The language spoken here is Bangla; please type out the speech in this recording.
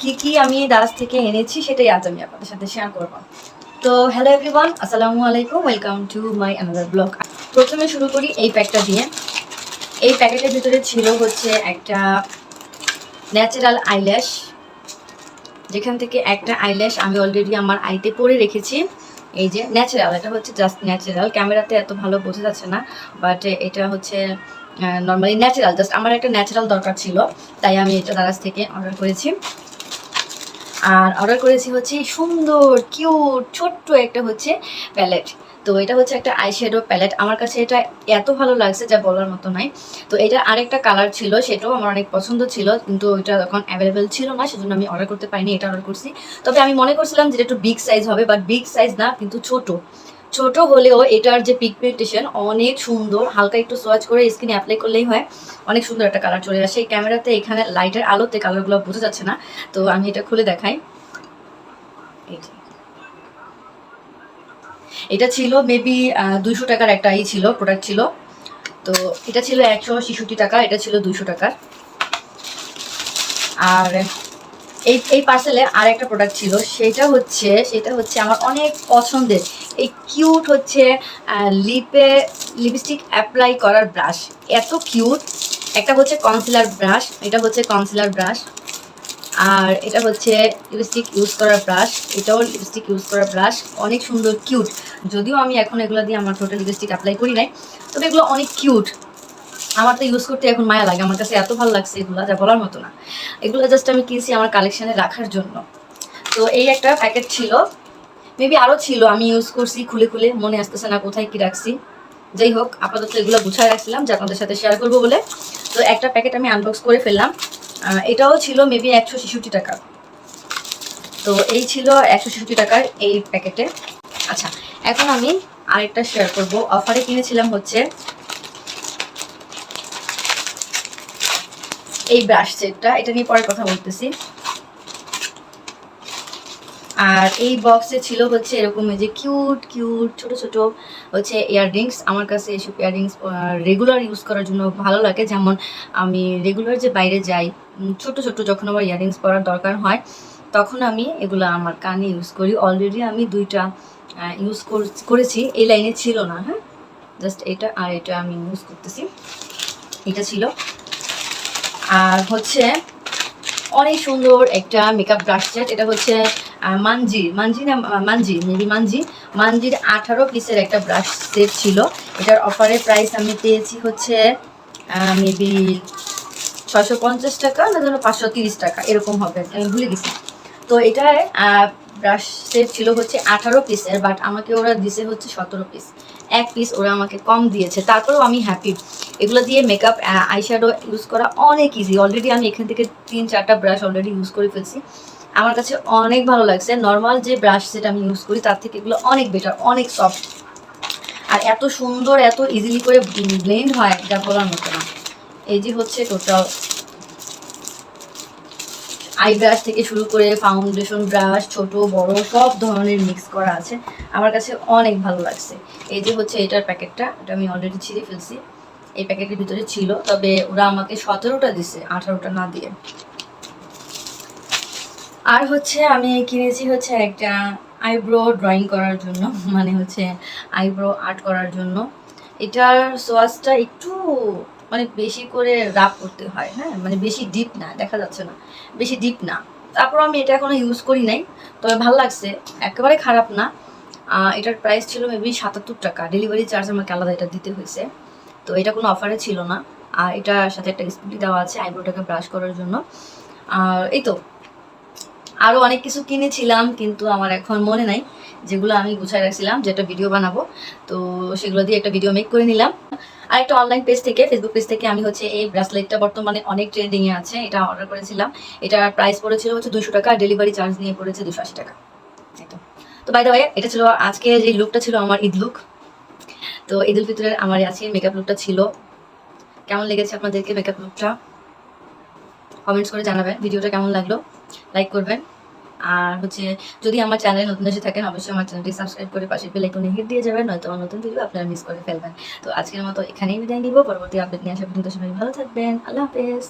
কি কি আমি দারাজ থেকে এনেছি সেটাই আজ আমি আপনাদের সাথে শেয়ার করব। তো হ্যালো এভরিওয়ান আসসালামু আলাইকুম welcome to my another blog প্রথমে শুরু করি এই প্যাকটা দিয়ে। এই প্যাকেটের ভিতরে ছিল হচ্ছে একটা ন্যাচারাল আইল্যাশ যেখান থেকে একটা আইল্যাশ আমি অলরেডি আমার আইতে পরে রেখেছি। এই যে ন্যাচারাল এটা হচ্ছে জাস্ট ন্যাচারাল ক্যামেরাতে এত ভালো বোঝা যাচ্ছে না বাট এটা হচ্ছে নর্মালি ন্যাচারাল জাস্ট আমার একটা ন্যাচারাল দরকার ছিল, তাই আমি এটা দারাজ থেকে অর্ডার করেছি। আর অর্ডার করেছি হচ্ছে সুন্দর কিউট ছোট্ট একটা হচ্ছে প্যালেট তো এটা হচ্ছে একটা আইশ্যাডো প্যালেট আমার কাছে এটা এত ভালো লাগছে যা বলার মতো নাই। তো এটা আরেকটা কালার ছিল, সেটাও আমার অনেক পছন্দ ছিল, কিন্তু ওইটা তখন অ্যাভেলেবেল ছিল না, সেজন্য আমি অর্ডার করতে পারিনি, এটা অর্ডার করছি। তবে আমি মনে করছিলাম যে এটা একটু বিগ সাইজ হবে বাট বিগ সাইজ না, কিন্তু ছোট। ছোট হলেও এটার যে পিগমেন্টেশন অনেক সুন্দর, হালকা একটু সোয়াচ করে স্কিনে অ্যাপ্লাই করলেই হয়, অনেক সুন্দর একটা কালার চলে আসে। এই ক্যামেরাতে এখানে লাইটের আলোতে কালারগুলো বোঝা যাচ্ছে না, তো আমি এটা খুলে দেখাই। এটা ছিল মেবি দুইশো টাকার একটা ই ছিল প্রোডাক্ট ছিল। তো এটা ছিল একশো ছেষট্টি টাকা, এটা ছিল দুইশো টাকার। আর এই এই পার্সেলে আর একটা প্রোডাক্ট ছিল, সেটা হচ্ছে সেটা হচ্ছে আমার অনেক পছন্দের। এই কিউট হচ্ছে লিপে লিপস্টিক অ্যাপ্লাই করার ব্রাশ এত কিউট একটা হচ্ছে কনসিলার ব্রাশ এটা হচ্ছে কনসিলার ব্রাশ আর এটা হচ্ছে লিপস্টিক ইউজ করার ব্রাশ এটাও লিপস্টিক ইউজ করার ব্রাশ অনেক সুন্দর কিউট যদিও আমি এখন এগুলো দিয়ে আমার টোটাল লিপস্টিক অ্যাপ্লাই করি নাই, তবে এগুলো অনেক কিউট আমার তো ইউজ করতে এখন মায়া লাগে। আমার কাছে এত ভালো লাগছে এগুলো যা বলার মতো না। এগুলো জাস্ট আমি কিনছি আমার কালেকশানে রাখার জন্য। তো এই একটা প্যাকেট ছিল। মেবি আরও ছিল, আমি ইউজ করছি খুলে খুলে, মনে আসতেছে না কোথায় কি রাখছি। যাই হোক, আপাতত এগুলো গুছায় রাখছিলাম, যে আপনাদের সাথে শেয়ার করব বলে। তো একটা প্যাকেট আমি আনবক্স করে ফেললাম। এটাও ছিল মেবি একশো ছেষট্টি টাকা। তো এই ছিল একশো ছেষট্টি টাকার এই প্যাকেটে আচ্ছা এখন আমি আরেকটা শেয়ার করব। অফারে কিনেছিলাম হচ্ছে এই ব্রাশ সেটটা এটা নিয়ে পরে কথা বলতেছি। আর এই বক্সে ছিল হচ্ছে এরকম যে কিউট কিউট ছোট ছোট হচ্ছে ইয়াররিংস আমার কাছে এইসব ইয়াররিংস রেগুলার ইউজ করার জন্য ভালো লাগে। যেমন আমি রেগুলার যে বাইরে যাই ছোট ছোট যখন আমার ইয়াররিংস পরার দরকার হয়, তখন আমি এগুলো আমার কানে ইউজ করি। অলরেডি আমি দুইটা ইউজ করেছি। এই লাইনে ছিল না হ্যাঁ? জাস্ট এটা আর এটা আমি ইউজ করতেছি। এটা ছিল। আর হচ্ছে অনেক সুন্দর একটা মেকআপ ব্রাশ সেট এটা হচ্ছে মানজি মানজি না মানজি, মেবি মানজি। মানজির আঠারো পিসের একটা ব্রাশ সেট ছিল। এটার অফারের প্রাইস আমি পেয়েছি হচ্ছে মেবি ছশো পঞ্চাশ টাকা না ধরো পাঁচশো তিরিশ টাকা। এরকম হবে, আমি ভুলে গেছি। তো এটায় ব্রাশ সেট ছিল হচ্ছে আঠারো পিসের বাট আমাকে ওরা দিছে হচ্ছে সতেরো পিস এক পিস ওরা আমাকে কম দিয়েছে, তারপরেও আমি হ্যাপি এগুলো দিয়ে মেকআপ আইশ্যাডো ইউজ করা অনেক ইজি অলরেডি আমি এখান থেকে তিন, চারটা ব্রাশ অলরেডি ইউজ করে ফেলছি। আমার কাছে অনেক ভালো লাগছে। নর্মাল যে ব্রাশ সেট আমি ইউজ করি, তার থেকে এগুলো অনেক বেটার অনেক সফট আর এত সুন্দর, এত ইজিলি করে ব্লেন্ড হয় যা বলার মতো না। এই যে হচ্ছে টোটাল আই ব্রাশ থেকে শুরু করে ফাউন্ডেশন ব্রাশ ছোট, বড়, সব ধরনের মিক্স করা আছে। আমার কাছে অনেক ভালো লাগছে। এই যে হচ্ছে এটার প্যাকেটটা, এটা আমি অলরেডি ছিঁড়ে ফেলছি। এই প্যাকেটের ভিতরে ছিল, তবে ওরা আমাকে সতেরোটা দিছে, আঠারোটা না দিয়ে। আর হচ্ছে আমি কিনেছি হচ্ছে একটা আইব্রো ড্রয়িং করার জন্য মানে হচ্ছে আইব্রো আর্ট করার জন্য। এটার সোয়াসটা একটু মানে বেশি করে রাফ করতে হয় হ্যাঁ? মানে বেশি ডিপ না, দেখা যাচ্ছে না। বেশি ডিপ না। তারপর আমি এটা এখনও ইউজ করি নাই, তবে ভালো লাগছে। একেবারে খারাপ না। এটার প্রাইস ছিল মেবি সাতাত্তর টাকা। ডেলিভারি চার্জ আমাকে আলাদা এটা দিতে হয়েছে। তো এটা কোনো অফারে ছিল না। আর এটার সাথে একটা স্কুটি দেওয়া আছে আইব্রোটাকে ব্রাশ করার জন্য। আর এই তো, আরও অনেক কিছু কিনেছিলাম, কিন্তু আমার এখন মনে নাই। যেগুলো আমি গুছায় রাখছিলাম, যেটা ভিডিও বানাবো। তো সেগুলো দিয়ে একটা ভিডিও মেক করে নিলাম। আর একটা অনলাইন পেজ থেকে ফেসবুক পেজ থেকে আমি হচ্ছে এই ব্রাসলেটটা বর্তমানে অনেক ট্রেন্ডিংয়ে আছে, এটা অর্ডার করেছিলাম। এটার প্রাইস পড়েছিল হচ্ছে দুশো টাকা ডেলিভারি চার্জ নিয়ে পড়েছে দুশো আশি টাকা। তো। বাই দ্য ওয়ে এটা ছিল আজকে যে লুকটা ছিল আমার ঈদ লুক তো ঈদ উল ফিতরের আমার আজকে মেকআপ লুকটা ছিল। কেমন লেগেছে আপনাদেরকে মেকআপ লুকটা কমেন্টস করে জানাবেন, ভিডিওটা কেমন লাগল? লাইক করবেন। আর হচ্ছে যদি আমার চ্যানেল নতুন এসে থাকেন, অবশ্যই আমার চ্যানেলটি সাবস্ক্রাইব করে পাশে বেল আইকনে হিট দিয়ে যাবেন, নয়তো আমার নতুন ভিডিও আপনারা মিস করে ফেলবেন। তো আজকের মতো এখানেই বিদায় নিব, পরবর্তী আপডেট নিয়ে আসা পর্যন্ত সবাই ভালো থাকবেন। আল্লাহ হাফেজ।